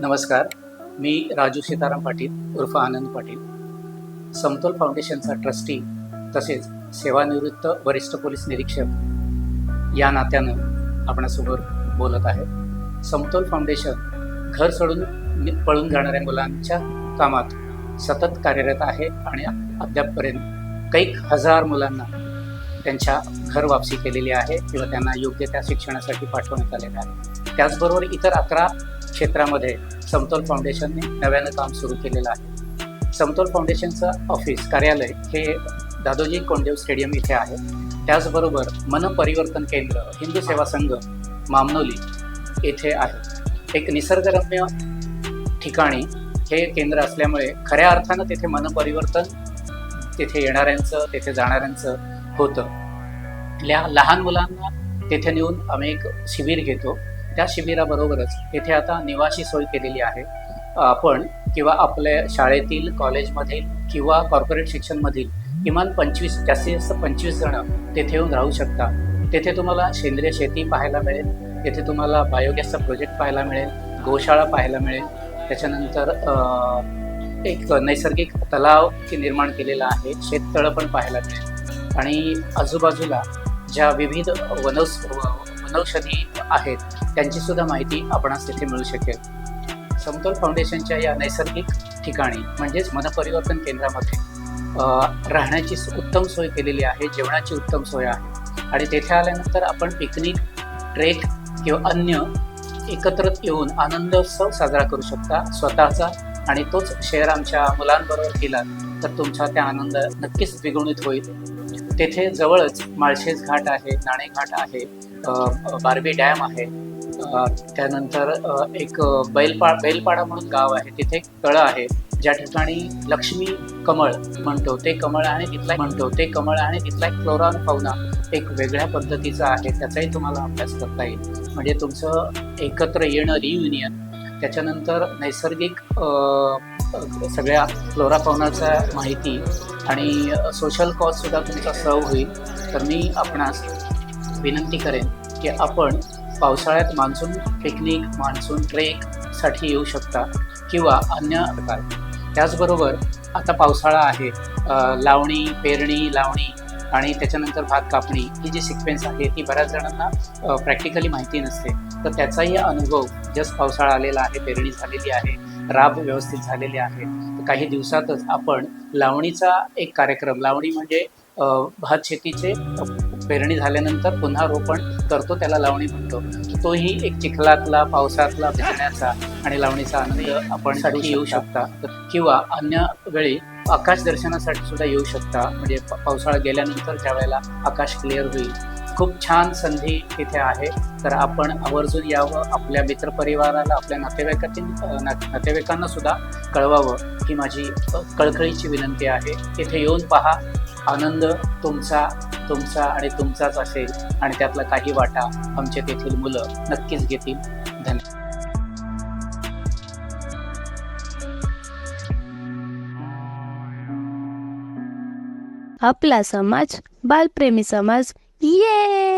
नमस्कार. मी राजू सीताराम पाटील उर्फ आनंद पाटील. समतोल फाउंडेशनचा ट्रस्टी तसेच सेवानिवृत्त वरिष्ठ पोलीस निरीक्षक या नात्यानं आपणासमोर बोलत आहे. समतोल फाउंडेशन घर सोडून पळून जाणाऱ्या मुलांच्या कामात सतत कार्यरत आहे आणि अद्यापपर्यंत कैक हजार मुलांना त्यांच्या घर वापसी केलेली आहे किंवा त्यांना योग्य त्या शिक्षणासाठी पाठवण्यात आलेलं आहे. त्याचबरोबर इतर अकरा क्षेत्रामध्ये समतोल फाउंडेशनने नव्यानं काम सुरू केलेलं आहे. समतोल फाउंडेशनचं ऑफिस कार्यालय हे दादोजी कोंडेव स्टेडियम इथे आहे. त्याचबरोबर मनपरिवर्तन केंद्र हिंदू सेवा संघ मामनोली येथे आहे. एक निसर्गरम्य ठिकाणी हे केंद्र असल्यामुळे खऱ्या अर्थानं तेथे मनपरिवर्तन तेथे येणाऱ्यांचं तेथे जाणाऱ्यांचं होतं. ल्या लहान मुलांना तेथे नेऊन आम्ही एक शिबिर घेतो. त्या शिबिराबरोबरच तिथे आता निवासी सोय केलेली आहे. आपण किंवा आपल्या शाळेतील कॉलेजमधील किंवा कॉर्पोरेट शिक्षणमधील किमान पंचवीस जास्तीत जास्त पंचवीस जण तेथे येऊन राहू शकता. तेथे तुम्हाला सेंद्रिय शेती पाहायला मिळेल तेथे तुम्हाला बायोगॅसचा प्रोजेक्ट पाहायला मिळेल गोशाळा पाहायला मिळेल. त्याच्यानंतर एक नैसर्गिक तलाव निर्माण केलेला आहे शेततळं पण पाहायला मिळेल. आणि आजूबाजूला ज्या विविध वनस मनौषधी आहेत त्यांची सुद्धा माहिती आपणास तिथे मिळू शकेल. समतोल फाउंडेशनच्या या नैसर्गिक ठिकाणी म्हणजेच मनपरिवर्तन केंद्रामध्ये राहण्याची उत्तम सोय केलेली आहे जेवणाची उत्तम सोय आहे. आणि तेथे आल्यानंतर आपण पिकनिक ट्रेक किंवा अन्य एकत्र येऊन आनंदोत्सव साजरा करू शकता स्वतःचा. आणि तोच शेअर आमच्या मुलांबरोबर केला तर तुमचा त्या आनंद नक्कीच द्विगुणित होईल. तेथे जवळच माळशेज घाट आहे नाणे घाट आहे बारबी डॅम आहे. त्यानंतर एक बैलपा बैलपाडा म्हणून गाव आहे. तिथे एक तळं आहे. ज्या ठिकाणी लक्ष्मी कमळ म्हणतो ते कमळ आणि तिथला म्हणतो ते कमळ आणि तिथला एक फ्लोरा पाहुणा एक वेगळ्या पद्धतीचा आहे. त्याचाही तुम्हाला अभ्यास करता येईल. म्हणजे तुमचं एकत्र येणं रियुनियन त्याच्यानंतर नैसर्गिक सगळ्या फ्लोरा फाउनाचा माहिती आणि सोशल कॉजसुद्धा तुमचा सर्व होईल. तर मी आपणास विनंती करेन की आपण पावसाळ्यात मान्सून पिकनिक मान्सून ट्रेकसाठी येऊ शकता किंवा अन्य प्रकार. त्याचबरोबर आता पावसाळा आहे. लावणी पेरणी लावणी आणि त्याच्यानंतर भात कापणी ही जी सिक्वेन्स आहे ती बऱ्याच जणांना प्रॅक्टिकली माहिती नसते. तर त्याचाही अनुभव जस्ट पावसाळा आलेला आहे पेरणी झालेली आहे राब व्यवस्थित झालेले आहे तर काही दिवसातच आपण लावणीचा एक कार्यक्रम लावणी म्हणजे भात शेतीचे पेरणी झाल्यानंतर पुन्हा रोपण करतो त्याला लावणी म्हणतो. तोही एक चिखलातला पावसातला भिजण्याचा आणि लावणीचा आनंद आपण येऊ शकता. किंवा अन्य वेळी आकाश दर्शनासाठी सुद्धा येऊ शकता. म्हणजे पावसाळा गेल्यानंतर ज्या वेळेला आकाश क्लिअर होईल. खूप छान संधी तिथे आहे. तर आपण आवर्जून यावं आपल्या मित्रपरिवाराला आपल्या नातेवाईकातील ना नातेवाईकांना सुद्धा कळवावं ही माझी कळकळीची विनंती आहे. तिथे येऊन पहा. आनंद तुमचा तुमचा आणि तुमचाच असेल आणि त्यातला काही वाटा आमच्या तेथील मुलं नक्कीच घेतील. धन्यवाद. आपला समाज बालप्रेमी समाज. ये